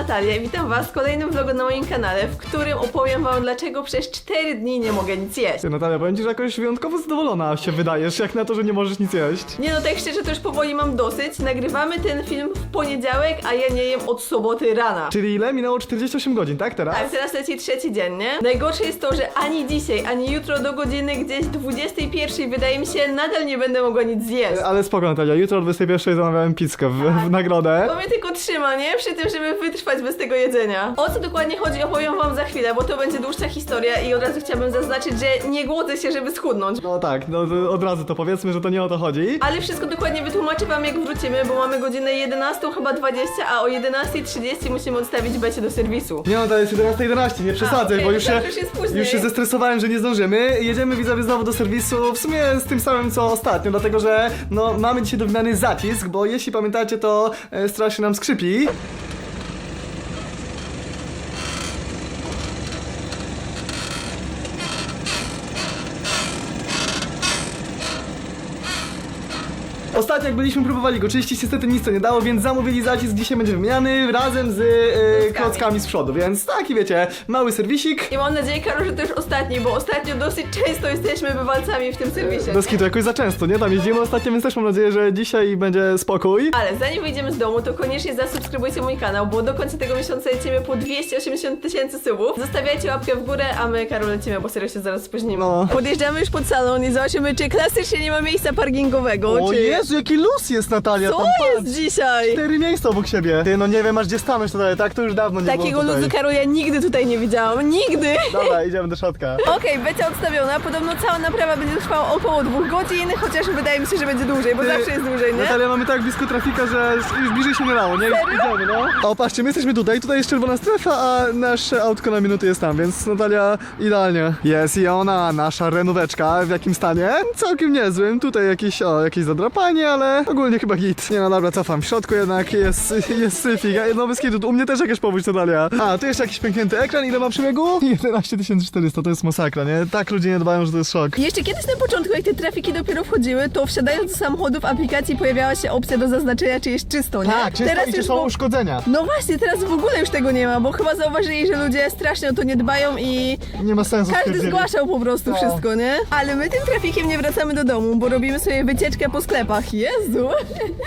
Natalia i witam was w kolejnym vlogu na moim kanale, w którym opowiem wam dlaczego przez 4 dni nie mogę nic jeść. Ty, Natalia, powiem ci, że jakoś wyjątkowo zadowolona się wydajesz, jak na to, że nie możesz nic jeść. Nie no, tak szczerze to już powoli mam dosyć. Nagrywamy ten film w poniedziałek, a ja nie jem od soboty rana. Czyli ile? Minęło 48 godzin, tak teraz? Tak, teraz leci trzeci dzień, nie? Najgorsze jest to, że ani dzisiaj, ani jutro do godziny gdzieś 21 wydaje mi się, nadal nie będę mogła nic zjeść. Ale spoko, Natalia, jutro o 21 zamawiałem pizzkę w, w nagrodę. To mnie tylko trzyma, nie? Przy tym, żeby wytrwać bez tego jedzenia. O co dokładnie chodzi, opowiem wam za chwilę, bo to będzie dłuższa historia i od razu chciałabym zaznaczyć, że nie głodzę się, żeby schudnąć. No tak, no to od razu to powiedzmy, że to nie o to chodzi. Ale wszystko dokładnie wytłumaczę wam jak wrócimy, bo mamy godzinę 11, chyba 20, a o 11.30 musimy odstawić becie do serwisu. Nie no, to jest 11.11, nie przesadzaj, okej, bo już się, już jest później. już się zestresowałem, że nie zdążymy. Jedziemy widzowie znowu do serwisu, w sumie z tym samym co ostatnio, dlatego że no mamy dzisiaj do wymiany zacisk, bo jeśli pamiętacie to e, strasznie nam skrzypi. Ostatnio jak byliśmy próbowali go czyścić, niestety nic to nie dało, więc zamówili zacisk, dzisiaj będzie wymieniany razem z e, Klockami. klockami z przodu, więc taki wiecie, mały serwisik. I mam nadzieję, Karol, że to już ostatni, bo ostatnio dosyć często jesteśmy bywalcami w tym serwisie. Bez kitu, jakoś za często, nie? Tam jeździmy ostatnio, więc też mam nadzieję, że dzisiaj będzie spokój. Ale zanim wyjdziemy z domu, to koniecznie zasubskrybujcie mój kanał, bo do końca tego miesiąca lecimy po 280 tysięcy subów. Zostawiajcie łapkę w górę, a my, Karol, lecimy, bo serio się zaraz spóźnimy. No. Podjeżdżamy już pod salon i zobaczymy, czy klasycznie nie ma miejsca parkingowego, O czy... Jezu, jaki luz jest Natalia, Co tam jest dzisiaj? Cztery miejsca obok siebie. Ty, no nie wiem, aż gdzie stanąć tutaj, tak? To już dawno nie Takiego było tutaj. luzu, Karol, ja nigdy tutaj nie widziałam. Nigdy! Dobra, idziemy do środka. Okej, becia odstawiona. Podobno cała naprawa będzie trwała około dwóch godzin, chociaż wydaje mi się, że będzie dłużej, bo Ty, zawsze jest dłużej, nie? Natalia, mamy tak blisko trafika, że już bliżej się nie dało, nie? Już idziemy, no. O, patrzcie, my jesteśmy tutaj, tutaj jest czerwona strefa, a nasze autko na minutę jest tam, więc Natalia idealnie. Jest i ona, nasza renóweczka, w jakim stanie? Całkiem niezłym, tutaj jakieś, o, jakieś zadrapanie, ale ogólnie chyba git. Nie no, dobra, cofam. W środku jednak jest, jest syfik, a no bez kitu, u mnie też jakaś powódź Natalia. A, tu jeszcze jakiś pęknięty ekran, ile ma przebiegu? 11 400, to jest masakra, nie? Tak ludzie nie dbają, że to jest szok. Jeszcze kiedyś na początku, jak te trafiki dopiero wchodziły, to wsiadając do samochodu w aplikacji pojawiała się opcja do zaznaczenia, czy jest czysto, nie? Tak, czysto i czy są w- uszkodzenia. No właśnie, teraz w ogóle już tego nie ma, bo chyba zauważyli, że ludzie strasznie o to nie dbają i Nie ma sensu każdy zgłaszał po prostu No. wszystko, nie? Ale my tym trafikiem nie wracamy do domu, bo robimy sobie wycieczkę po sklepach. Jezu!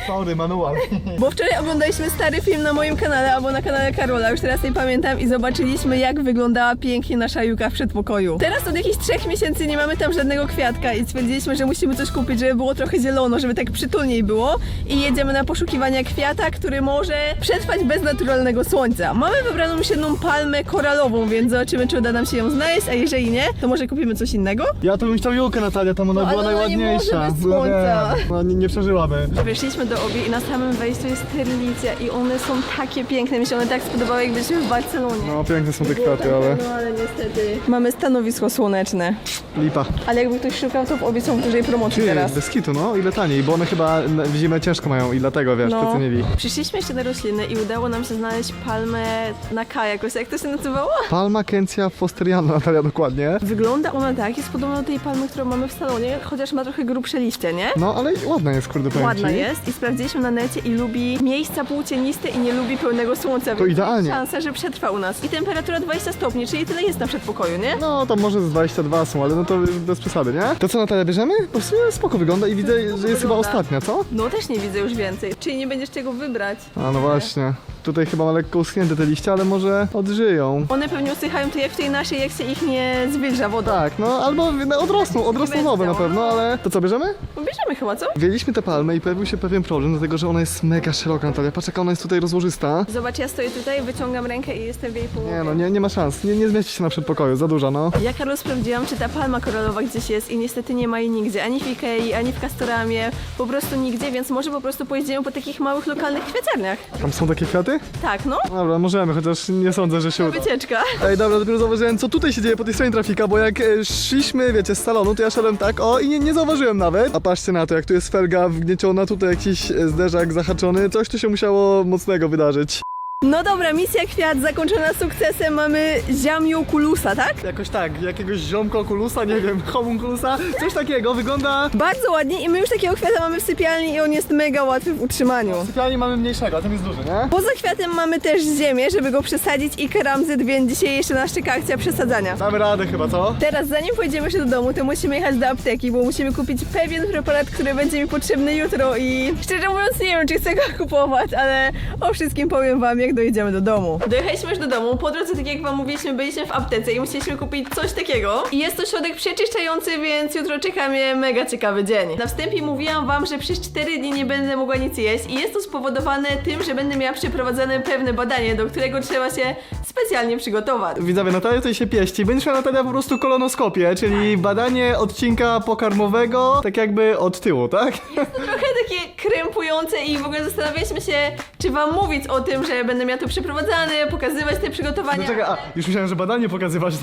Sorry, manual. Bo wczoraj oglądaliśmy stary film na moim kanale albo na kanale Karola, już teraz nie pamiętam i zobaczyliśmy jak wyglądała pięknie nasza Juka w przedpokoju. Teraz od jakichś trzech miesięcy nie mamy tam żadnego kwiatka i stwierdziliśmy, że musimy coś kupić, żeby było trochę zielono, żeby tak przytulniej było i jedziemy na poszukiwania kwiata, który może przetrwać bez naturalnego słońca. Mamy wybraną już jedną palmę koralową, więc zobaczymy czy uda nam się ją znaleźć, a jeżeli nie, to może kupimy coś innego? Ja to bym chciał Julkę Natalia, tam ona No, była ale ona nie najładniejsza. może bez No słońca. No nie, nie przeżyłaby. Weszliśmy do obie i na samym wejściu jest sterlicja i one są takie piękne. Mi się one tak spodobały, jak byliśmy w Barcelonie. No piękne są te kwiaty, ale No ale niestety. Mamy stanowisko słoneczne. lipa. Ale jakby ktoś szukał, to w obie są w dużej promocji Ty, teraz. bez kitu, no ile taniej, bo one chyba w zimę ciężko mają i dlatego, wiesz, No. przecenili. Przyszliśmy jeszcze do rośliny i udało nam się znaleźć palmę na K jakoś. Jak to się nazywała? Palma Kentia Fosteriana, Natalia, dokładnie. Wygląda ona tak, jest podobna do tej palmy, którą mamy w salonie, chociaż ma trochę grubsze liście, nie? No, ale ładna jest, kurde, powiem Ładna ci. jest i sprawdziliśmy na necie i lubi miejsca płócieniste i nie lubi pełnego słońca. To więc idealnie. Szansa, że przetrwa u nas. I temperatura 20 stopni, czyli tyle jest na przedpokoju, nie? No, tam może z 22 są, ale no to bez przesady, nie? To co, Natalia, bierzemy? Bo w sumie spoko wygląda i widzę, że jest chyba wygląda. ostatnia, co? No też nie widzę już więcej. Czyli nie będziesz czego wybrać. A, no właśnie. Tutaj chyba ma lekko uschnięte te liście, ale może odżyją. One pewnie usychają tu jak w tej naszej, jak się ich nie zwilża woda. Tak, no albo no, odrosną, odrosną będzie nowe na działo, pewno, no. ale to co, bierzemy? Bierzemy chyba, co? Wzięliśmy tę palmę i pojawił się pewien problem, dlatego że ona jest mega szeroka, Natalia. Patrz, jaka ona jest tutaj rozłożysta. Zobacz, ja stoję tutaj, wyciągam rękę i jestem w jej połowie. Nie no, nie, nie ma szans. Nie, nie zmieści się na przedpokoju, za duża, no. Ja, Karol, sprawdziłam, czy ta palma koralowa gdzieś jest i niestety nie ma jej nigdzie. Ani w Ikei, ani w Castoramie. Po prostu nigdzie, więc może po prostu pojedziemy po takich małych, lokalnych kwiaciarniach. Tam są takie kwiaty? Tak, no. Dobra, możemy, chociaż nie sądzę, że się uda. Wycieczka. Ej, dobra, dopiero zauważyłem, co tutaj się dzieje po tej stronie trafika, bo jak e, szliśmy, wiecie, z salonu, to ja szedłem tak, o, i nie, nie zauważyłem nawet. A patrzcie na to, jak tu jest felga wgnieciona, tutaj jakiś e, zderzak zahaczony, coś tu się musiało mocnego wydarzyć. No dobra, misja kwiat zakończona sukcesem. Mamy ziamiokulusa, tak? Jakoś tak, jakiegoś ziomka okulusa, nie wiem, homunculusa, coś takiego, wygląda... Bardzo ładnie i my już takiego kwiata mamy w sypialni i on jest mega łatwy w utrzymaniu. W sypialni mamy mniejszego, a ten jest duży, nie? Poza kwiatem mamy też ziemię, żeby go przesadzić i keramzyt, więc dzisiaj jeszcze nas czeka akcja przesadzania. Damy radę chyba, co? Teraz zanim pojedziemy się do domu, to musimy jechać do apteki, bo musimy kupić pewien preparat, który będzie mi potrzebny jutro i szczerze mówiąc nie wiem, czy chcę go kupować, ale o wszystkim powiem wam, jak dojedziemy do domu. Dojechaliśmy już do domu, po drodze, tak jak wam mówiliśmy, byliśmy w aptece i musieliśmy kupić coś takiego. I jest to środek przeczyszczający, więc jutro czeka mnie mega ciekawy dzień. Na wstępie mówiłam wam, że przez 4 dni nie będę mogła nic jeść i jest to spowodowane tym, że będę miała przeprowadzone pewne badanie, do którego trzeba się specjalnie przygotować. Widzowie, Natalia tutaj się pieści. Będziesz miała Natalia po prostu kolonoskopię, czyli badanie odcinka pokarmowego, tak jakby od tyłu, tak? trochę takie krępujące i w ogóle zastanawialiśmy się, czy wam mówić o tym, że będę miała to przeprowadzane, pokazywać te przygotowania. No czekaj, a, już myślałem, że badanie pokazywać.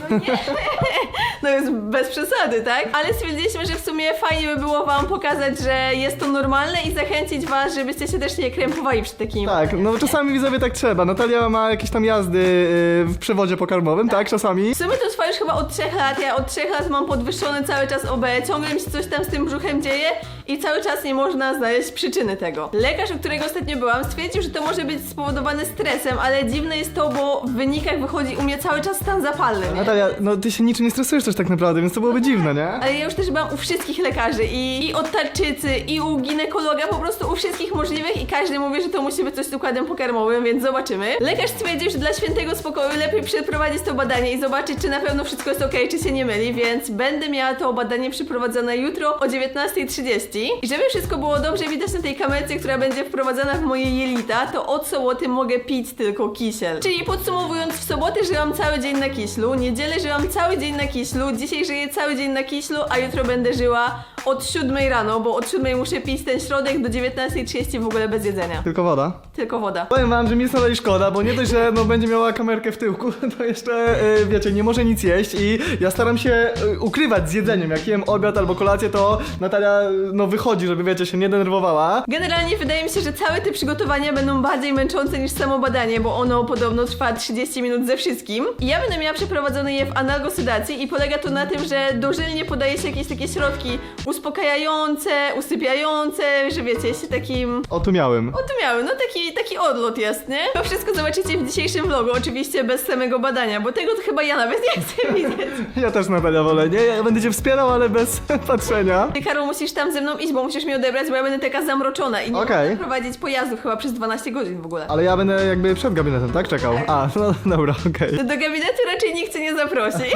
No jest bez przesady, tak? Ale stwierdziliśmy, że w sumie fajnie by było wam pokazać, że jest to normalne i zachęcić was, żebyście się też nie krępowali przy takim. Tak, no czasami widzowie tak trzeba. Natalia ma jakieś tam jazdy yy, w przewodzie pokarmowym, tak? Czasami. W sumie to trwa już chyba od trzech lat. Ja od trzech lat mam podwyższony cały czas OB, ciągle mi się coś tam z tym brzuchem dzieje i cały czas nie można znaleźć przyczyny tego. Lekarz, u którego ostatnio byłam, stwierdził, że to może być spowodowane stresem, ale dziwne jest to, bo w wynikach wychodzi u mnie cały czas stan zapalny. Nie? Natalia, no ty się niczym nie stresujesz też tak naprawdę, więc to byłoby dziwne, nie? Ale ja już też byłam u wszystkich lekarzy i, i od tarczycy, i u ginekologa, po prostu u wszystkich możliwych i każdy mówi, że to musi być coś z układem pokarmowym, więc zobaczymy. Lekarz stwierdził, że dla świętego spokoju lepiej przeprowadzić to badanie i zobaczyć, czy na pewno wszystko jest ok, czy się nie myli, więc będę miała to badanie przeprowadzone jutro o 19.30. I żeby wszystko było dobrze widać na tej kamerce, która będzie wprowadzana w moje jelita, to od soboty mogę pić tylko kisiel. Czyli podsumowując, w sobotę żyłam cały dzień na kiślu, niedzielę żyłam cały dzień na kiślu, dzisiaj żyję cały dzień na kiślu, a jutro będę żyła od 7 rano, bo od 7 muszę pić ten środek do 19.30 w ogóle bez jedzenia. Tylko woda. Tylko woda. Powiem wam, że mi jest nadal szkoda, bo nie dość, że no, będzie miała kamerkę w tyłku, to jeszcze, y, wiecie, nie może nic jeść i ja staram się y, ukrywać z jedzeniem. Jak jem obiad albo kolację, to Natalia, y, no wychodzi, żeby, wiecie, się nie denerwowała. Generalnie wydaje mi się, że całe te przygotowania będą bardziej męczące niż samo badanie, bo ono podobno trwa 30 minut ze wszystkim. I ja będę miała przeprowadzone je w analgosedacji i polega to na tym, że dożylnie podaje się jakieś takie środki uspokajające, usypiające, że wiecie, się takim O, tu miałem. O, tu miały, no taki, taki odlot jest, nie? To wszystko zobaczycie w dzisiejszym vlogu, oczywiście bez samego badania, bo tego to chyba ja nawet nie chcę widzieć. Ja też Natalia wolę, nie? Ja będę cię wspierał, ale bez patrzenia. Ty, Karol, musisz tam ze mną iść, bo musisz mnie odebrać, bo ja będę taka zamroczona i nie Okej. mogę prowadzić pojazdów chyba przez 12 godzin w ogóle. Ale ja będę jakby przed gabinetem, tak? Czekał. A, no dobra, okej. Do gabinetu raczej nikt cię nie zaprosi.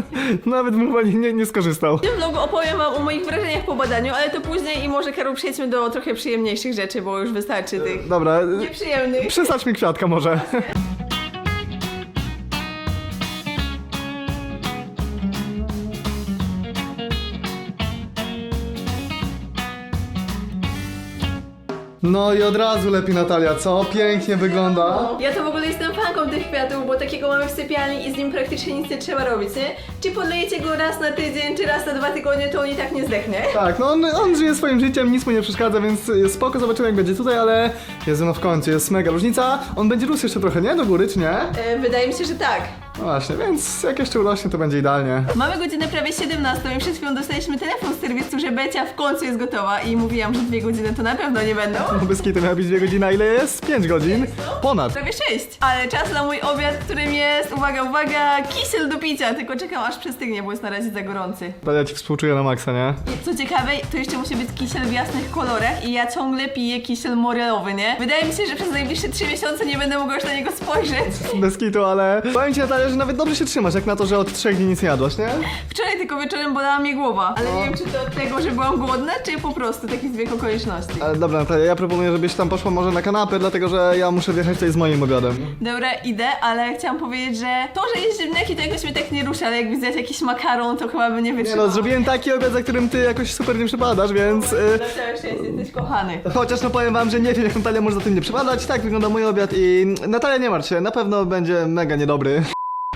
Nawet bym chyba nie, nie, nie skorzystał. W tym vlogu opowiem wam o moich wrażeniach po badaniu, ale to później i może, Karol, przejdźmy do trochę przyjemniejszych rzeczy, bo już wystarczy tych Dobra, nieprzyjemnych. przesadź mi kwiatka może. No i od razu lepiej Natalia, co? Pięknie wygląda. Ja to w ogóle jestem fanką tych kwiatów, bo takiego mamy w sypialni i z nim praktycznie nic nie trzeba robić, nie? Czy podlejecie go raz na tydzień, czy raz na dwa tygodnie, to on i tak nie zdechnie. Tak, no on, on żyje swoim życiem, nic mu nie przeszkadza, więc y, spoko, zobaczymy jak będzie tutaj, ale Jezu, no w końcu, jest mega różnica. On będzie rósł jeszcze trochę, nie? Do góry, czy nie? E, wydaje mi się, że tak. No właśnie, więc jak jeszcze urośnie, to będzie idealnie. Mamy godzinę prawie 17 i przed chwilą dostaliśmy telefon z serwisu, że Becia w końcu jest gotowa i mówiłam, że dwie godziny to na pewno nie będą. No bez kitu miała być dwie godziny, a ile jest? Pięć godzin? Ponad. Prawie 6. Ale czas na mój obiad, którym jest, uwaga, uwaga, kisiel do picia. Tylko czekam aż przestygnie, bo jest na razie za gorący. Ja ci współczuję na maksa, nie? I co ciekawe, to jeszcze musi być kisiel w jasnych kolorach i ja ciągle piję kisiel morelowy, nie? Wydaje mi się, że przez najbliższe 3 miesiące nie będę mogła już na niego spojrzeć. Bez kitu, ale powiem ci Natalia, że nawet dobrze się trzymasz, jak na to, że od trzech dni nic nie jadłaś, nie? Wczoraj tylko wieczorem bolała mnie głowa, ale nie wiem, czy to od tego, że byłam głodna, czy po prostu takich zbieg okoliczności. Ale dobra Natalia, ja proponuję, żebyś tam poszła może na kanapę, dlatego że ja muszę wjechać tutaj z moim obiadem. Dobra, idę, ale chciałam powiedzieć, że to, że jest ziemniaki, to jakoś mnie tak nie rusza, ale jakby zjadł jakiś makaron, to chyba by nie Nie wytrzymał. no, zrobiłem taki obiad, za którym ty jakoś super nie przypadasz, więc... Y, Na całe szczęście, jesteś kochany. Chociaż no powiem wam, że nie wiem jak Natalia może za tym nie przypadać, tak wygląda mój obiad i Natalia nie martw się, na pewno będzie mega niedobry.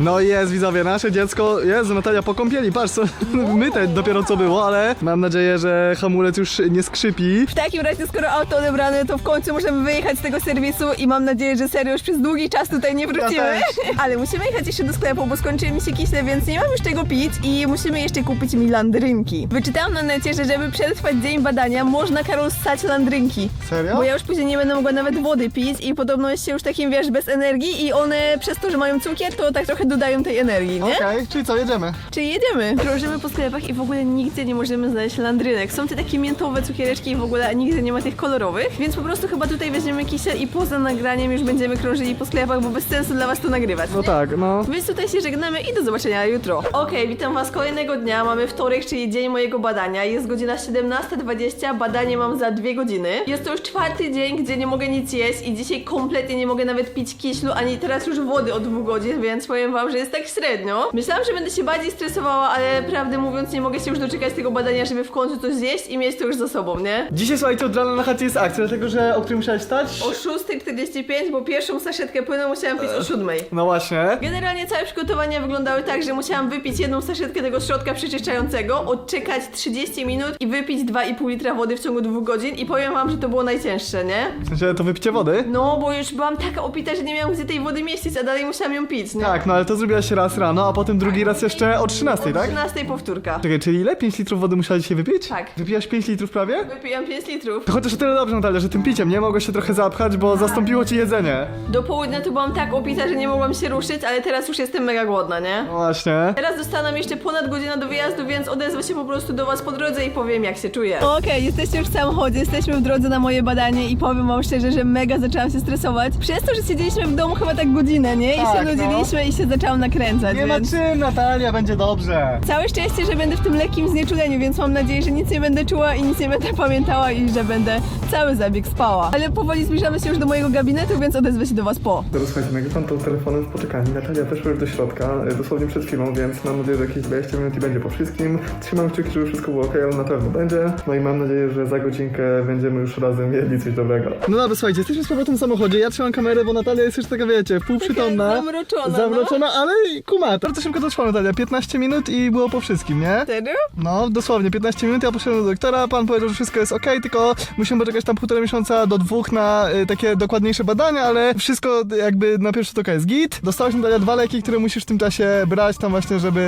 No i jest, widzowie, nasze dziecko, Jezu, Natalia po kąpieli, patrz co, my te dopiero co było, ale mam nadzieję, że hamulec już nie skrzypi. W takim razie, skoro auto odebrane, to w końcu możemy wyjechać z tego serwisu i mam nadzieję, że serio już przez długi czas tutaj nie wrócimy. Ja. Ale musimy jechać jeszcze do sklepu, bo skończyły mi się kiśle, więc nie mam już czego pić i musimy jeszcze kupić mi landrynki. Wyczytałam na necie, że żeby przetrwać dzień badania, można Karol ssać landrynki. Serio? Bo ja już później nie będę mogła nawet wody pić i podobno jest się już takim, wiesz, bez energii i one przez to, że mają cukier, to tak trochę dodają tej energii, nie? Okej, czyli co, jedziemy? Czyli jedziemy. Krążymy po sklepach i w ogóle nigdzie nie możemy znaleźć landrynek. Są te takie miętowe cukiereczki i w ogóle a nigdzie nie ma tych kolorowych, więc po prostu chyba tutaj weźmiemy kisiel i poza nagraniem już będziemy krążyli po sklepach, bo bez sensu dla was to nagrywać. No tak, no. Więc tutaj się żegnamy i do zobaczenia jutro. Okej, witam was kolejnego dnia. Mamy wtorek, czyli dzień mojego badania. Jest godzina 17.20, badanie mam za dwie godziny. Jest to już czwarty dzień, gdzie nie mogę nic jeść i dzisiaj kompletnie nie mogę nawet pić kiślu, ani teraz już wody od dwóch godzin, więc powiem wam, że jest tak średnio. Myślałam, że będę się bardziej stresowała, ale prawdę mówiąc nie mogę się już doczekać tego badania, żeby w końcu coś zjeść i mieć to już za sobą, nie? Dzisiaj, słuchajcie, od rana na chacie jest akcja, dlatego że o którym musiałeś stać? O 6.45, bo pierwszą saszetkę płynu musiałam pić o 7. No właśnie. Generalnie całe przygotowania wyglądały tak, że musiałam wypić jedną saszetkę tego środka przeczyszczającego, odczekać 30 minut i wypić 2,5 litra wody w ciągu dwóch godzin i powiem wam, że to było najcięższe, nie? W sensie to wypicie wody? No, bo już byłam taka opita, że nie miałam gdzie tej wody mieścić, a dalej musiałam ją pić, nie? Tak, no ale to zrobiłaś raz rano, a potem drugi raz jeszcze o 13, tak? 13 powtórka. Czekaj, czyli ile? 5 litrów wody musiałaś dzisiaj wypić? Tak. Wypiłaś 5 litrów prawie? Wypijam 5 litrów. To chociaż o tyle dobrze, Natalia, że tym piciem nie mogłeś się trochę zapchać, bo zastąpiło ci jedzenie. Do południa to byłam tak opita, że nie mogłam się ruszyć, ale teraz już jestem mega głodna, nie? No właśnie. Teraz została nam jeszcze ponad godzina do wyjazdu, więc odezwę się po prostu do was po drodze i powiem jak się czuję. Okej, jesteście już w samochodzie, jesteśmy w drodze na moje badanie i powiem wam szczerze, że mega zaczęłam się stresować. Przez to, że siedzieliśmy w domu chyba tak godzinę, nie? I Tak, się no. nudziliśmy i się zaczęłam nakręcać, Nie ma więc... czym, Natalia, będzie dobrze. Całe szczęście, że będę w tym lekkim znieczuleniu, więc mam nadzieję, że nic nie będę czuła i nic nie będę pamiętała i że będę cały zabieg spała. Ale powoli zbliżamy się już do mojego gabinetu, więc odezwę się do was po. Teraz słuchajcie, nagrywam to telefonem w poczekalni. Natalia weszła już do środka, e, dosłownie przed chwilą, więc mam nadzieję, że jakieś 20 minut i będzie po wszystkim. Trzymam kciuki, żeby wszystko było ok, ale na pewno będzie. No i mam nadzieję, że za godzinkę będziemy już razem jedli coś dobrego. No dobra, słuchajcie, jesteśmy z powrotem w samochodzie. Ja trzymam kamerę, bo Natalia jest już taka, wiecie, półprzytomna. zamroczona, Zamroczona, ale kuma. Bardzo szybko to trwało, Natalia. 15 minut i było po wszystkim, nie? Serio? No, dosłownie 15 minut, ja poszedłem do doktora, pan powiedział, że wszystko jest ok, tylko musimy poczekać tam półtora miesiąca do dwóch na y, takie dokładniejsze badania, ale wszystko jakby na pierwszy tok jest git. Dostałeś Natalia dwa leki, które musisz w tym czasie brać tam właśnie, żeby,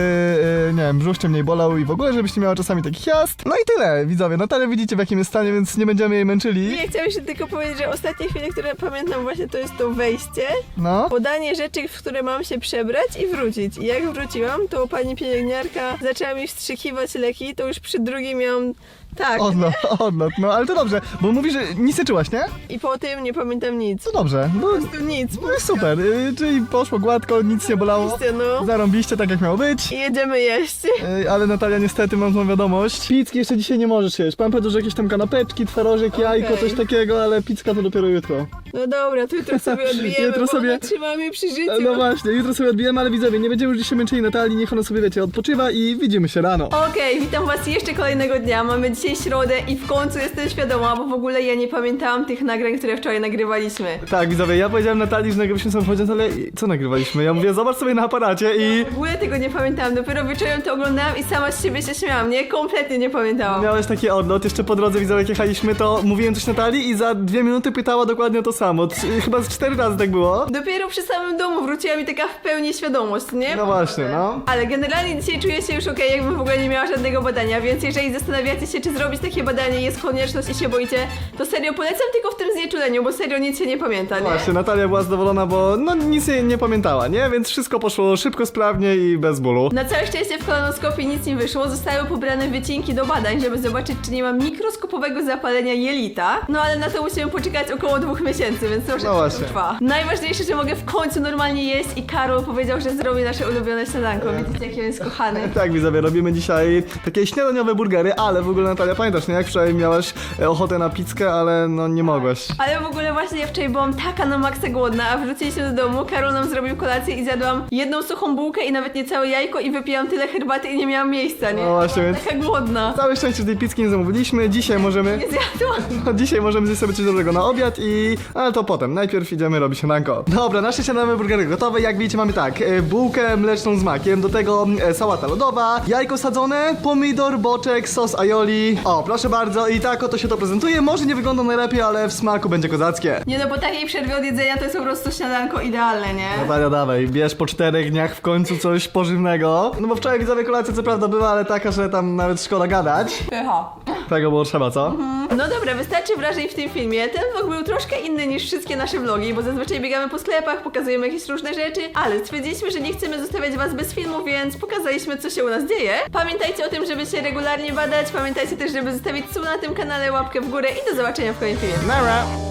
y, nie wiem, brzuch cię mniej bolał i w ogóle, żebyś nie miała czasami takich jazd. No i tyle, widzowie. Natalia widzicie w jakim jest stanie, więc nie będziemy jej męczyli. Nie, chciałam jeszcze tylko powiedzieć, że ostatnie chwile, które pamiętam właśnie to jest to wejście, No. podanie rzeczy, w które mam się przebrać i wrócić. I jak wróciłam, to pani pielęgniarka zaczęła mi wstrzykiwać leki, to już przy drugim miałam tak. Odlot, odlot, no ale to dobrze, bo mówisz, że nic nie czułaś, nie? I po tym nie pamiętam nic. To dobrze, no, Po prostu nic. no i super, y, czyli poszło gładko, nic nie bolało. Oczywiście, no. Zarąbiście, tak jak miało być. I jedziemy jeść. Ej, ale Natalia, niestety mam złą wiadomość. Pizki jeszcze dzisiaj nie możesz jeść. Pan powiedział, że jakieś tam kanapeczki, twarożek, jajko, coś takiego, ale pizka to dopiero jutro. No dobra, to jutro sobie odbijemy, Jutro sobie- ona trzyma mnie przy życiu. No właśnie, jutro sobie odbijemy, ale widzowie, nie będziemy już dzisiaj męczyli Natalii, niech ona sobie, wiecie, odpoczywa i widzimy się rano. Okej, witam was jeszcze kolejnego dnia. Mamy dzisiaj środę i w końcu jestem świadoma, bo w ogóle ja nie pamiętałam tych nagrań, które wczoraj nagrywaliśmy. Tak, widzowie, ja powiedziałem Natalii, że nagrywaliśmy samochodzie, ale co nagrywaliśmy? Ja mówię, zobacz sobie na aparacie i... W ogóle tego nie pamiętałam, dopiero wieczorem to oglądałam i sama z siebie się śmiałam, nie? Kompletnie nie pamiętałam. Miałeś taki odlot, jeszcze po drodze widzowie jak jechaliśmy, to mówiłem coś Natalii i za dwie minuty pytała dokładnie to samo. Tr- chyba z cztery razy tak było. Dopiero przy samym domu wróciła mi taka w pełni świadomość, nie? No właśnie, no. Ale generalnie dzisiaj czuję się już okej, jakbym w ogóle nie miała żadnego badania, więc jeżeli zastanawiacie się, czy zrobić takie badanie, jest konieczność i się boicie, to serio polecam tylko w tym znieczuleniu, bo serio nic się nie pamięta, nie? Właśnie, Natalia była zadowolona, bo no nic jej nie pamiętała, nie? Więc wszystko poszło szybko, sprawnie i bez bólu. Na całe szczęście w kolonoskopii nic nie wyszło, zostały pobrane wycinki do badań, żeby zobaczyć, czy nie ma mikroskopowego zapalenia jelita. No ale na to musimy poczekać około dwóch miesięcy, więc troszeczkę No to właśnie. trwa. Najważniejsze, że mogę w końcu normalnie jeść i Karol powiedział, że zrobi nasze ulubione śniadanko. Widzicie, jaki on jest kochany. Tak, widzowie, robimy dzisiaj takie śniadaniowe burgery, ale w ogóle Natalia, pamiętasz, nie? Jak wczoraj miałaś e, ochotę na pizzkę, ale no nie mogłaś. Ale w ogóle właśnie ja wczoraj byłam taka na maksa głodna, a wróciliśmy do domu, Karol nam zrobił kolację i zjadłam jedną suchą bułkę i nawet niecałe jajko i wypiłam tyle herbaty i nie miałam miejsca, nie? No właśnie, więc- Taka głodna. Całe szczęście, tej pizzki nie zamówiliśmy, dzisiaj możemy... Nie zjadłam. No, dzisiaj możemy zjeść sobie coś dobrego na obiad i... A ale to potem. Najpierw idziemy robić śniadanko. Dobra, nasze śniadane burgery gotowe. Jak widzicie mamy tak, e, bułkę mleczną z makiem, do tego e, sałata lodowa, jajko sadzone, pomidor, boczek, sos aioli. O, proszę bardzo, i tak oto się to prezentuje. Może nie wygląda najlepiej, ale w smaku będzie kozackie. Nie no, po takiej przerwie od jedzenia to jest po prostu śniadanko idealne, nie? Natalia, dawaj, bierz po czterech dniach w końcu coś pożywnego. No bo wczoraj widzowie kolacja co prawda była, ale taka, że tam nawet szkoda gadać. Pycha. Tego było trzeba, co? No dobra, wystarczy wrażeń w tym filmie. Ten vlog był troszkę inny niż wszystkie nasze vlogi, bo zazwyczaj biegamy po sklepach, pokazujemy jakieś różne rzeczy, ale stwierdziliśmy, że nie chcemy zostawiać was bez filmu, więc pokazaliśmy, co się u nas dzieje. Pamiętajcie o tym, żeby się regularnie badać, pamiętajcie też, żeby zostawić sub na tym kanale, łapkę w górę i do zobaczenia w kolejnym filmie. Nara!